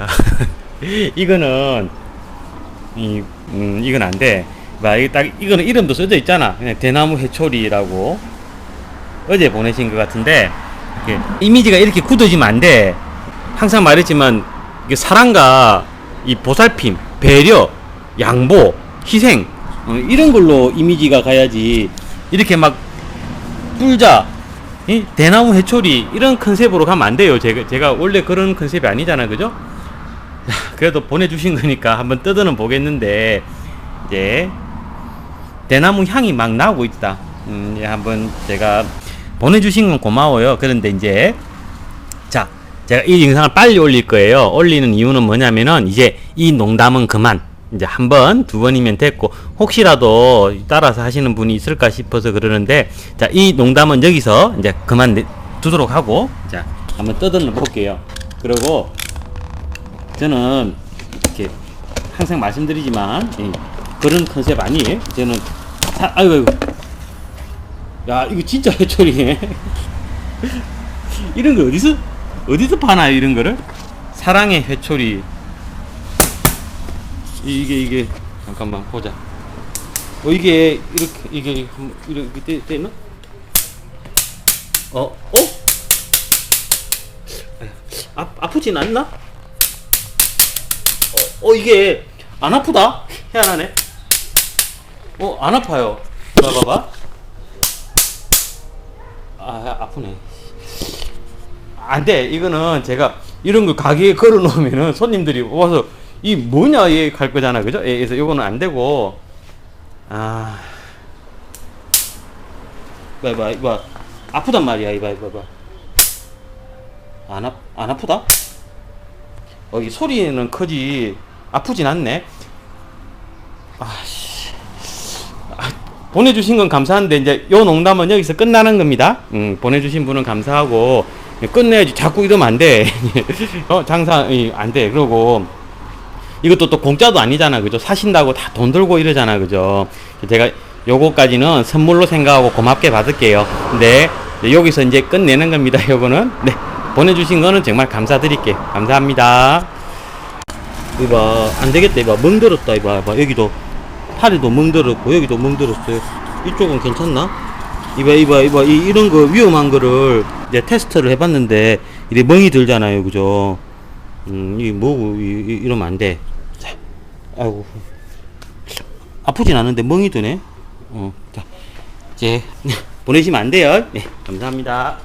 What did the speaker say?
이거는 이 음, 이건 안 돼. 봐, 이거 딱 이거는 이름도 써져 있잖아. 그냥 대나무 해초리라고 어제 보내신 것 같은데 이렇게 이미지가 이렇게 굳어지면 안 돼. 항상 말했지만 이게 사랑과 이 보살핌, 배려, 양보, 희생 어, 이런 걸로 이미지가 가야지 이렇게 막 뿔자 이 대나무 해초리 이런 컨셉으로 가면 안 돼요. 제가 제가 원래 그런 컨셉이 아니잖아, 그죠? 자, 그래도 보내주신 거니까 한번 뜯어는 보겠는데 이제 대나무 향이 막 나오고 있다. 음, 이제 한번 제가 보내주신 건 고마워요. 그런데 이제 자, 제가 이 영상을 빨리 올릴 거예요. 올리는 이유는 뭐냐면은 이제 이 농담은 그만. 이제 한 번, 두 번이면 됐고 혹시라도 따라서 하시는 분이 있을까 싶어서 그러는데 자, 이 농담은 여기서 이제 그만 내- 두도록 하고 자, 한번 뜯어는 볼게요. 그리고 저는 이렇게 항상 말씀드리지만 예, 그런 컨셉 아니에요. 저는 사, 아이고, 아이고. 야 이거 진짜 해초리네. 이런 거 어디서 어디서 파나요 이런 거를? 사랑의 회초리. 이- 이게 이게 잠깐만 보자. 어 이게 이렇게 이게 한- 이렇게 돼, 돼 있나? 어 어? 아 아프진 않나? 어, 어 이게 안 아프다? 희한하네. 어안 아파요. 봐봐봐. 아 아프네. 안 돼. 이거는 제가 이런 거 가게에 걸어 놓으면은 손님들이 와서 이 뭐냐 얘 갈 거잖아. 그죠? 예, 그래서 이거는 안 되고 아 봐봐 이봐 아프단 말이야 이봐 이봐 봐. 안, 아, 안 아프다? 어, 이 소리는 크지 아프진 않네. 아씨. 아, 보내주신 건 감사한데 이제 요 농담은 여기서 끝나는 겁니다. 음, 보내주신 분은 감사하고 끝내야지 자꾸 이러면 안 돼. 어, 장사 이, 안 돼. 그러고 이것도 또 공짜도 아니잖아, 그죠? 사신다고 다 돈 들고 이러잖아, 그죠? 제가 요거까지는 선물로 생각하고 고맙게 받을게요. 이제 여기서 이제 끝내는 겁니다, 요거는. 네. 보내주신 거는 정말 감사드릴게요. 감사합니다. 이봐, 안 되겠다, 이봐. 멍들었다, 이봐, 이봐. 여기도, 팔에도 멍들었고, 여기도 멍들었어요. 이쪽은 괜찮나? 이봐, 이봐, 이봐. 이, 이런 거 위험한 거를 이제 테스트를 해봤는데, 이래 멍이 들잖아요, 그죠? 음, 이 뭐고, 이, 이, 이러면 안 돼. 자, 아이고. 아프진 않은데 멍이 드네? 어, 자, 이제, 보내시면 안 돼요. 네, 감사합니다.